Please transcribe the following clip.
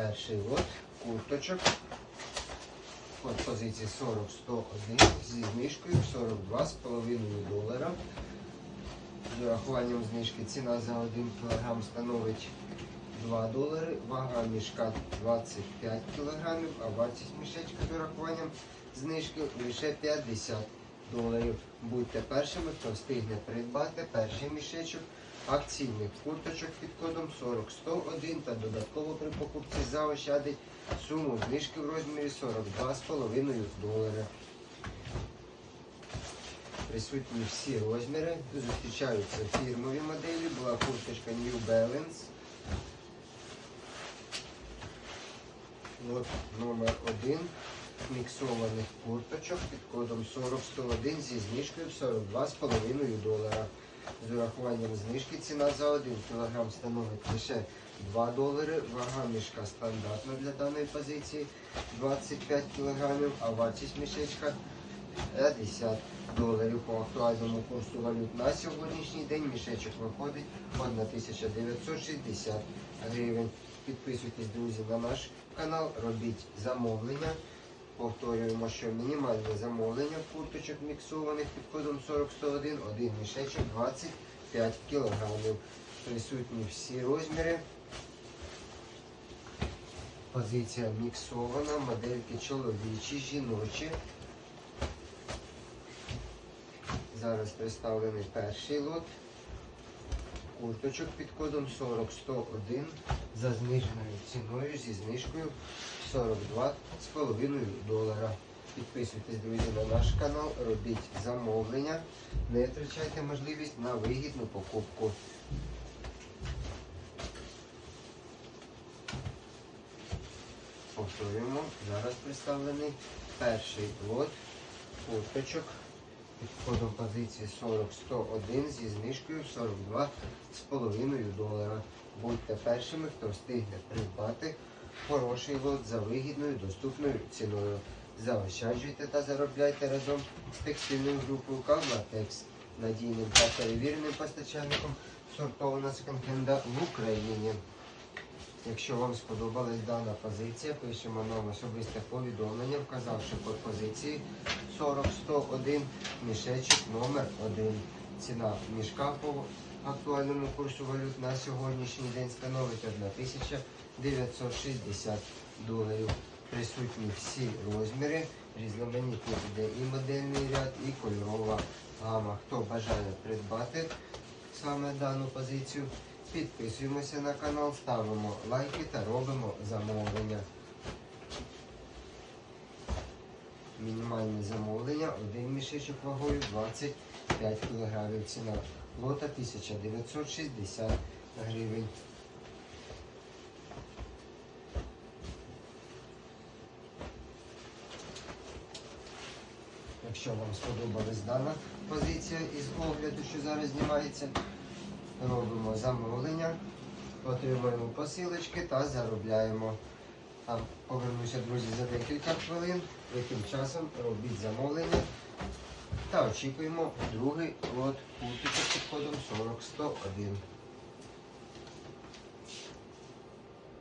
перший лот курточок. От позиції 40-101 зі знижкою 42,5 долара. З урахуванням знижки ціна за 1 кг становить 2 долари, вага мішка 25 кг, а вартість мішечка з урахуванням знижки лише 50 доларів. Будьте першими, хто встигне придбати перший мішечок акційних курточок під кодом 40101 та додатково при покупці заощадить суму знижки в розмірі 42,5 долара. Присутні всі розміри, зустрічаються фірмові моделі, була курточка New Balance. От номер один міксованих курточок під кодом 40101 зі знижкою в 42,5 долара. З урахуванням знижки ціна за 1 кг становить лише 2 долари. Вага мішка стандартна для даної позиції 25 кг, а вартість мішечка 50 доларів по актуальному курсу валют на сьогоднішній день мішечок виходить 1960 гривень. Підписуйтесь, друзі, на наш канал, робіть замовлення. Повторюємо, що мінімальне замовлення курточок міксованих під кодом 40101, один мішечок 25 кг. Присутні всі розміри. Позиція міксована, модельки чоловічі, жіночі. Зараз представлений перший лот. Курточок під кодом 40101 за зниженою ціною зі знижкою 42,5 долара. Підписуйтесь, друзі, на наш канал, робіть замовлення, не втрачайте можливість на вигідну покупку. Повторюємо, зараз представлений перший лот курточок під кодом позиції 40-101 зі знижкою 42,5 долара. Будьте першими, хто встигне придбати хороший лот за вигідною доступною ціною. Заощаджуйте та заробляйте разом з текстильною групою Кавлатекс, надійним та перевіреним постачальником сортованого секонд-хенда в Україні. Якщо вам сподобалась дана позиція, пишемо нам особисте повідомлення, вказавши код позиції 40101, мішечок номер 1. Ціна мішка по актуальному курсу валют на сьогоднішній день становить 1960 доларів. Присутні всі розміри, різноманітні буде і модельний ряд, і кольорова гама. Хто бажає придбати саме дану позицію, підписуємося на канал, ставимо лайки та робимо замовлення. Мінімальне замовлення, один мішечок вагою 25 кг. Ціна лота 1960 гривень. Якщо вам сподобалась дана позиція із огляду, що зараз знімається, робимо замовлення, отримуємо посилочки та заробляємо. А повернуся, друзі, за декілька хвилин. Яким часом робіть замовлення та очікуємо другий лот курточок під кодом 40-101.